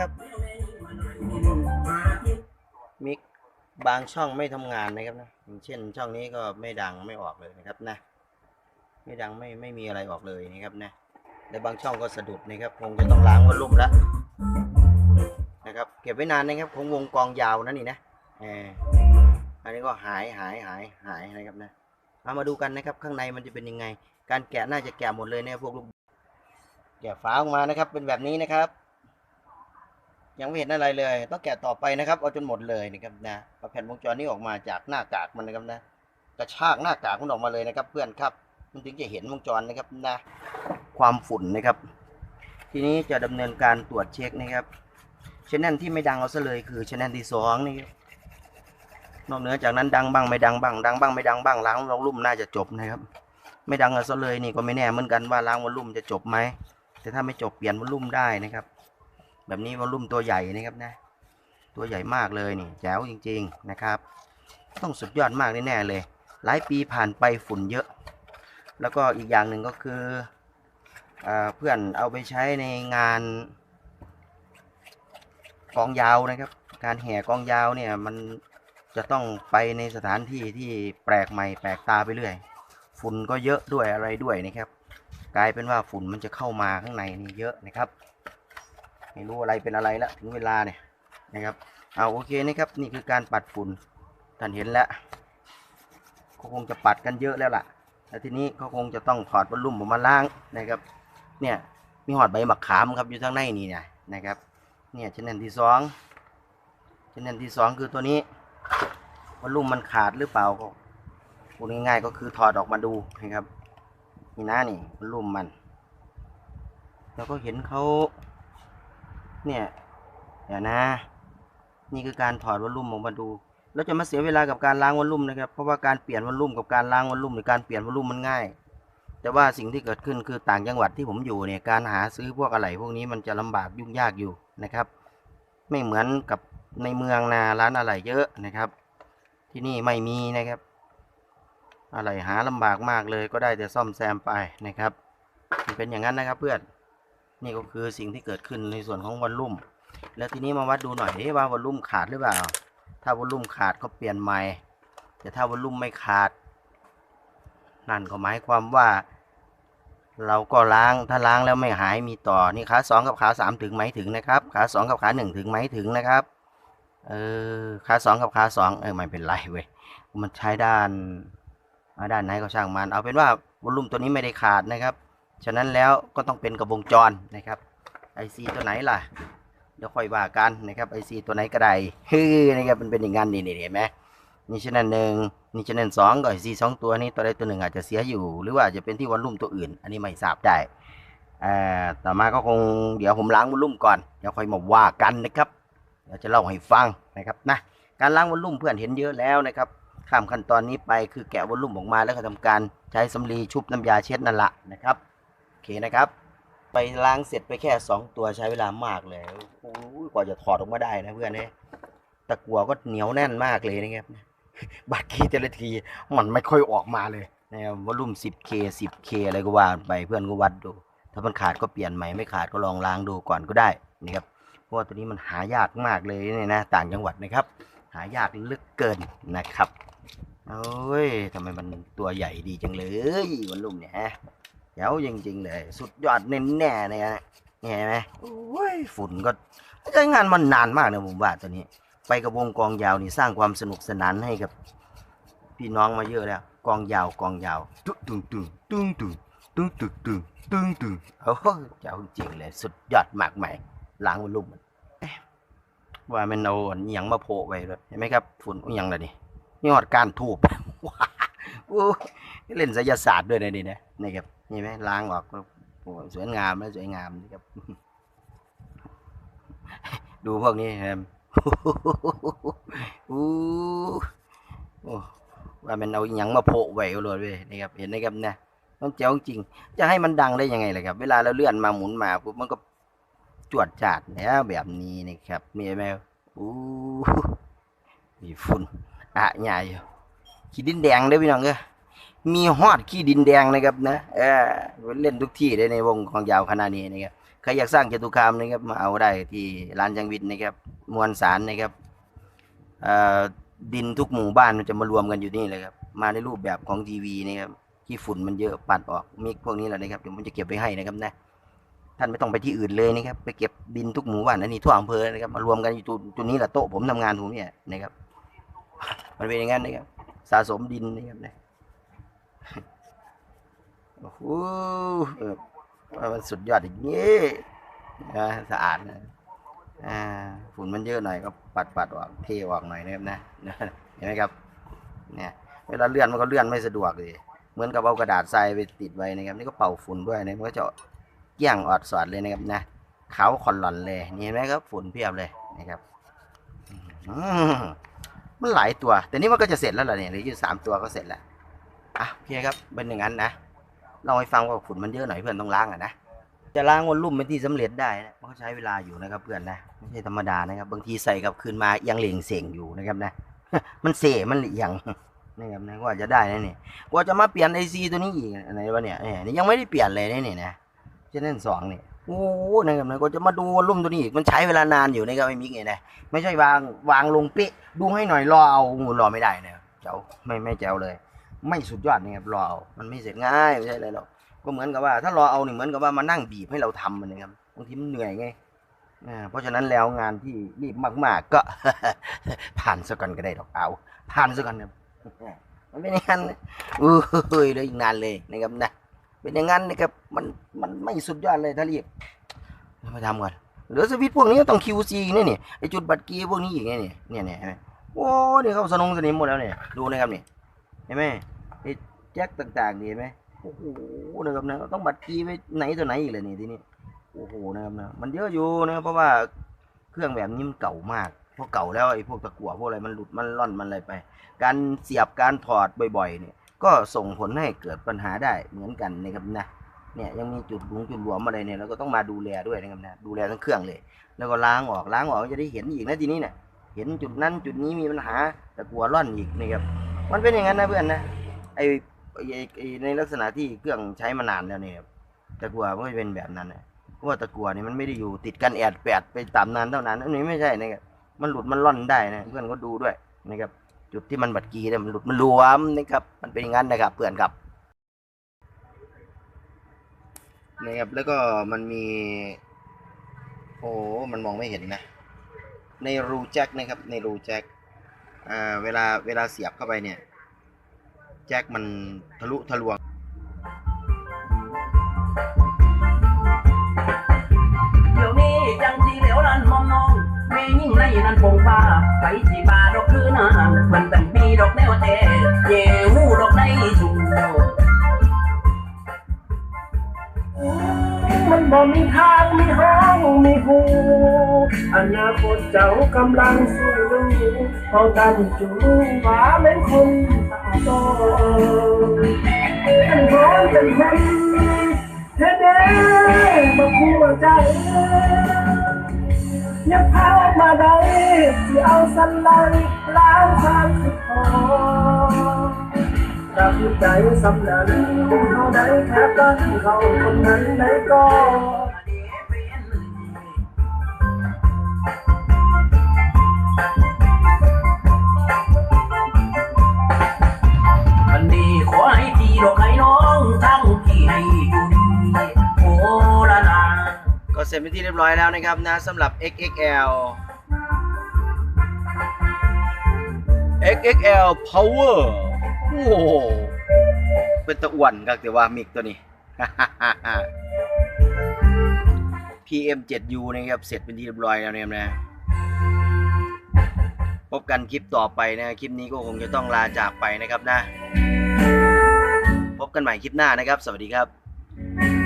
ครับมิกบางช่องไม่ทำงานนะครับนะอย่างเช่นช่องนี้ก็ไม่ดังไม่ออกเลยนะครับนะ ไม่ดังไม่ไม่มีอะไรออกเลยนะครับนะและบางช่องก็สะดุดนะครับคงจะต้องล้างวอลลุ่มแล้วนะครับ เก็บไว้นานนะครับคงวงกองยาวนะนี่นะอออันนี้ก็หายหายหายหายนะครับนะเอามาดูกันนะครับข้างในมันจะเป็นยังไง การแกะน่าจะแกะหมดเลยเนี่ยพวกลูกแกะฝาออกมานะครับ เป็นแบบนี้นะครับ ยังไม่เห็นอะไรเลย ต้องแกะต่อไปนะครับ เอาจนหมดเลยนะครับนะเอาแผ่นวงจรนี้ออกมาจากหน้ากากมันนะครับนะกระชากหน้ากากมันออกมาเลยนะครับ เพื่อนครับ มันถึงจะเห็นวงจรนะครับนะ ความฝุ่นนะครับ ทีนี้จะดำเนินการตรวจเช็คนะครับชแนลที่ไม่ดังเอาซะเลยคือชแนลที่สองนี่ครับนอกเหนือจากนั้นดังบ้างไม่ดังบ้างดังบ้างไม่ดังบ้างล้างวอลลุ่มน่าจะจบนะครับ ไม่ดังเอาซะเลยนี่ก็ไม่แน่เหมือนกันว่าล้างวอลลุ่มจะจบไหมแต่ถ้าไม่จบเปลี่ยนวอลลุ่มได้นะครับ แบบนี้วอลลุ่มตัวใหญ่นะครับนะ ตัวใหญ่มากเลยนี่แจ๋วจริง ๆนะครับ ต้องสุดยอดมากแน่ๆเลย หลายปีผ่านไปฝุ่นเยอะ แล้วก็อีกอย่างหนึ่งก็คือเออเพื่อนเอาไปใช้ในงานกองยาวนะครับ การแห่กองยาวเนี่ยมันจะต้องไปในสถานที่ที่แปลกใหม่แปลกตาไปเรื่อย ฝุ่นก็เยอะด้วยอะไรด้วยนะครับ กลายเป็นว่าฝุ่นมันจะเข้ามาข้างในนี่เยอะนะครับ ไม่รู้อะไรเป็นอะไรละถึงเวลาเนี่ยนะครับเอาโอเคนะครับนี่คือการปัดฝุ่นท่านเห็นแล้วก็คงจะปัดกันเยอะแล้วล่ะแล้วทีนี้เขาคงจะต้องถอดบอลลุ่มออกมาล้างนะครับ เนี่ยมีหอดใบมะขามครับอยู่ทางในนี่เนี่ยนะครับ เนี่ยชแนลที่สองชแนลที่สองคือตัวนี้บอลลุ่มมันขาดหรือเปล่าก็พูดง่ายๆก็คือถอดออกมาดูนะครับนี่นะนี่บอลลุ่มมัน แล้วก็เห็นเขา เนี่ย เดี๋ยวนะ นี่คือการถอดวอลลุ่มออกมาดู แล้วจะมาเสียเวลากับการล้างวอลลุ่มนะครับ เพราะว่าการเปลี่ยนวอลลุ่มกับการล้างวอลลุ่มหรือการเปลี่ยนวอลลุ่มมันง่าย แต่ว่าสิ่งที่เกิดขึ้นคือต่างจังหวัดที่ผมอยู่เนี่ย การหาซื้อพวกอะไหล่พวกนี้มันจะลำบากยุ่งยากอยู่นะครับ ไม่เหมือนกับในเมืองนาร้านอะไหล่เยอะนะครับ ที่นี่ไม่มีนะครับ อะไหล่หาลำบากมากเลยก็ได้แต่ซ่อมแซมไปนะครับ มันเป็นอย่างนั้นนะครับเพื่อน นี่ก็คือสิ่งที่เกิดขึ้นในส่วนของวอลลุ่ม แล้วทีนี้มาวัดดูหน่อยว่าวอลลุ่มขาดหรือเปล่า ถ้าวอลลุ่มขาดก็เปลี่ยนใหม่ แต่ถ้าวอลลุ่มไม่ขาด นั่นก็หมายความว่า เราก็ล้าง ถ้าล้างแล้วไม่หายมีต่อ นี่ขาสองกับขาสามถึงไหมถึงนะครับ ขาสองกับขาหนึ่งถึงไหมถึงนะครับ เออ ขาสองกับขาสองเออไม่เป็นไรเว้ย มันใช้ด้านอ่าด้านไหนก็ช่างมัน เอาเป็นว่าวอลลุ่มตัวนี้ไม่ได้ขาดนะครับ ฉะนั้นแล้วก็ต้องเป็นกับวงจรนะครับไอซีตัวไหนล่ะ เดี๋ยวค่อยว่ากันนะครับไอซีตัวไหนก็ได้ฮือนะครับมันเป็นอย่างนั้นนี่นี่เห็นไหมนี่ชแนลหนึ่งนี่ชแนลสองก็ไอซีสองตัวนี้ตัวใดตัวหนึ่งอาจจะเสียอยู่ หรือว่าจะเป็นที่วอลลุ่มตัวอื่น อันนี้ไม่ทราบได้อ่าต่อมาก็คงเดี๋ยวผมล้างวอลลุ่มก่อนเดี๋ยวค่อยมาว่ากันนะครับเดี๋ยวจะเล่าให้ฟังนะครับนะการล้างวอลลุ่มเพื่อนเห็นเยอะแล้วนะครับข้ามขั้นตอนนี้ไปคือแกะวอลลุ่มออกมาแล้วก็ทำการใช้สำลีชุบน้ำยาเช็ดนั่นแหละนะครับ เคนะครับ ไปล้างเสร็จไปแค่สองตัวใช้เวลามากเลยโอ้ยกว่าจะถอดออกมาได้นะเพื่อนเนี่ยตะกัวก็เหนียวแน่นมากเลยนะครับบัตรคีแต่ละทีมันไม่ค่อยออกมาเลยนะครับวอลลุ่ม 10K 10K อะไรก็ว่าไปเพื่อนก็วัดดู ถ้ามันขาดก็เปลี่ยนใหม่ไม่ขาดก็ลองล้างดูก่อนก็ได้นะครับเพราะว่าตัวนี้มันหายากมากเลยเนี่ยนะต่างจังหวัดนะครับ หายากลึกเกินนะครับโอ้ยทำไมมันตัวใหญ่ดีจังเลยวอลลุ่มเนี่ยฮะ เดี๋ยวจริงๆเลย สุดยอดแน่ๆเนี่ยนะเห็นไหมโอ้ยฝุ่นก็ใช้งานมันนานมากนะผมว่าตัวนี้ ไปกับวงกองยาวนี่สร้างความสนุกสนานให้กับ พี่น้องมาเยอะแล้ว กองยาวกองยาวตึ้งตึ้งตึ้งตึ้งตึ้งตึ้งตึ้งตึ้งตึ้งตึ้งโอ้โหเจ้าจริงเลย สุดยอดมากใหม่ล้างมันลุ่มเอ๊ะว่ามันเอาอนหยังมาโผล่ไว้เลยเห็นไหมครับฝุ่นอหยังล่ะนี่นี่หอดการทูบว้าโอ้ยเล่นไสยศาสตร์ด้วยนะนี่นะนี่ครับ นี่ไหมล้างออกสวยงามแล้วสวยงามนะครับ ดูพวกนี้ครับอู้โอ้ว่ามันเอาอหยังมาโผล่ไว้เลยเว้ยนี่ครับเห็นไหมครับเนี่ยมันเจ๋วจริง จะให้มันดังได้ยังไงล่ะครับ เวลาเราเลื่อนมาหมุนมาปุ๊บมันก็จวดจาดแล้วแบบนี้นะครับมีไหมอู้มีฝุ่นอะใหญ่ขี้ดินแดงเด้พี่น้องเอ้ย มีฮอดขี้ดินแดงนะครับนะเออเล่นทุกที่เลยในวงของยาวขนาดนี้นะครับใครอยากสร้างจตุคามนะครับมาเอาได้ที่ร้านจังวิทย์นะครับมวลสารนะครับดินทุกหมู่บ้านมันจะมารวมกันอยู่นี่เลยครับมาในรูปแบบของทีวีนะครับที่ฝุ่นมันเยอะปัดออกมิกพวกนี้แหละนะครับเดี๋ยวผมจะเก็บไว้ให้นะครับนะท่านไม่ต้องไปที่อื่นเลยนะครับไปเก็บดินทุกหมู่บ้านอันนี้ทั่วอำเภอนะครับมารวมกันอยู่จุดนี้แหละโต๊ะผมทำงานผมเนี่ยนะครับ มันเป็นอย่างนั้นนะครับสะสมดินนะครับนะ โอ้โหมันสุดยอดอย่างนี้นะสะอาดนะอ่าฝุ่นมันเยอะหน่อยก็ปัดปัดออกเทออกหน่อยนะครับนะเห็นไหมครับเนี่ยเวลาเลื่อนมันก็เลื่อนไม่สะดวกเลยเหมือนกับเอากระดาษทรายไปติดไว้นะครับ นี่ก็เป่าฝุ่นด้วยนะมันก็จะเกี้ยงออดสอดเลยนะครับนะขาวคอนหลอนเลยนี่เห็นไหมครับฝุ่นเพียบเลยนะครับอืมันหลายตัว แต่นี่มันก็จะเสร็จแล้วเหรอเนี่ยเหรืออยู่สามตัวก็เสร็จแล้ว อะโอเคครับเป็นอย่างนั้นนะเล่าให้ฟังว่าฝุ่นมันเยอะหน่อยเพื่อนต้องล้างอะนะจะล้างวนรุ่มเป็นที่สำเร็จได้นะมันก็ใช้เวลาอยู่นะครับเพื่อนนะไม่ใช่ธรรมดานะครับ บางทีใส่กับคืนมายังเหลงเสียงอยู่นะครับนะ มันเสมันเอียงนะครับนะกว่าจะได้นะเนี่ยกว่าจะมาเปลี่ยนไอซีตัวนี้อีกอะไรวะเนี่ยเนี่ยยังไม่ได้เปลี่ยนเลยนะเนี่ยนะเจนเนสองเนี่ยโอ้โหนะครับนะกว่าจะมาดูวอลลุ่มตัวนี้อีกมันใช้เวลานานอยู่นะครับไอ้มิกเนี่ยนะไม่ใช่วางวางลงเป๊ะดูให้หน่อยรอเอางูรอไม่ได้นะเจ้าไม่ไม่แจ๋วเลย ไม่สุดยอดนะครับรอเอามันไม่เสร็จง่ายไม่ใช่อะไรหรอกก็เหมือนกับว่า ถ้ารอเอาเนี่ยเหมือนกับว่ามานั่งบีบให้เราทำมันนะครับบางทีมันเหนื่อยไงอ่าเพราะฉะนั้นแล้วงานที่รีบมาก ๆ ก็ ผ่านซะก่อนก็ได้ดอกเอา ผ่านซะก่อนนะมันเป็นอย่างนั้นนะเอ้ยเลยอีกนานเลยนะครับนะเป็นอย่างนั้นนะครับมันมันไม่สุดยอดเลยถ้ารีบมาทำก่อนเหลือสวิตพวกนี้ต้อง QC นี่นี่ไอจุดบัตรกีพวกนี้อีกเนี่ยเนี่ยเนี่ยเนี่ยโอ้เนี่ยเขาสนองสนิมหมดแล้วเนี่ยดูนะครับเนี่ย เห็นไหมไอแจ็คต่างๆนี่เห็นไหมโอ้โหนะครับนะต้องบัตรกีไว้ไหนตัวไหนอีกเลยนี่ทีนี้โอ้โหนะครับนะมันเยอะอยู่นะครับเพราะว่าเครื่องแบบนี้มันเก่ามากพวกเก่าแล้วไอ้พวกตะกั่วพวกอะไรมันหลุดมันร่อนมันอะไรไป การเสียบการถอดบ่อยๆ เนี่ย ก็ส่งผลให้เกิดปัญหาได้เหมือนกันนะครับนะเนี่ยยังมีจุดหลวงจุดหลวมอะไรเนี่ยเราก็ต้องมาดูแลด้วยนะครับนะดูแลทั้งเครื่องเลย แล้วก็ล้างออกล้างออกจะได้เห็นอีกนะทีนี้เนี่ยเห็นจุดนั้นจุดนี้มีปัญหาแต่กลัวร่อนอีกนะครับ มันเป็นอย่างนั้นนะเพื่อนนะไอไอไอในลักษณะที่เครื่องใช้มานานแล้วเนี่ยตะกัวมันก็เป็นแบบนั้นนะเพราะว่าตะกัวนี่มันไม่ได้อยู่ติดกันแอดแปดไปตามนานเท่านั้นอันนี้ไม่ใช่นะครับมันหลุดมันร่อนได้นะเพื่อนก็ดูด้วยนะครับจุดที่มันบัดกีเนี่ยมันหลุดมันรวมนะครับมันเป็นอย่างนั้นนะครับเพื่อนครับนะครับแล้วก็มันมีโอ้มันมองไม่เห็นนะ ในรูแจ็คนะครับในรูแจ็ค อ่าเวลาเวลาเสียบเข้าไปเนี่ย แจ็คมันทะลุทะลวงเดี๋ยวนี้จังสีเหลวนั้นมองนองแม่ยิ่งในนั้นปงฟ้าไปสีบาดอกคือนางมันเป็นปีดอกแนวแต่เยหูดอกในสู มันบ่มีทางมีห้องมีหูอนาคตเจ้ากำลังสู้เพอกันจูว่าเป็นคนตาโตเป็นคนเป็นคนเธอเด้มาคู่ใจอย่าพามาได้ที่เอาสันหลังล้างความคิดพอ ถ้าพูดใจสำนันเขาได้แค่กันเขาคนนั้นได้ก็อันนี้ขอให้พี่ดอกให้น้องทั้งที่ให้อยู่ดีโอ้ละนาก็เสร็จเป็นที่เรียบร้อยแล้วนะครับนะสำหรับ XXL XXL Power โอ้โหเป็นตะอ้วนครับแต่ว่ามิกตัวนี้ PM7U นะครับ เสร็จเป็นที่เรียบร้อยแล้วเนี่ยนะพบกันคลิปต่อไปนะ คลิปนี้ก็คงจะต้องลาจากไปนะครับนะ พบกันใหม่คลิปหน้านะครับ สวัสดีครับ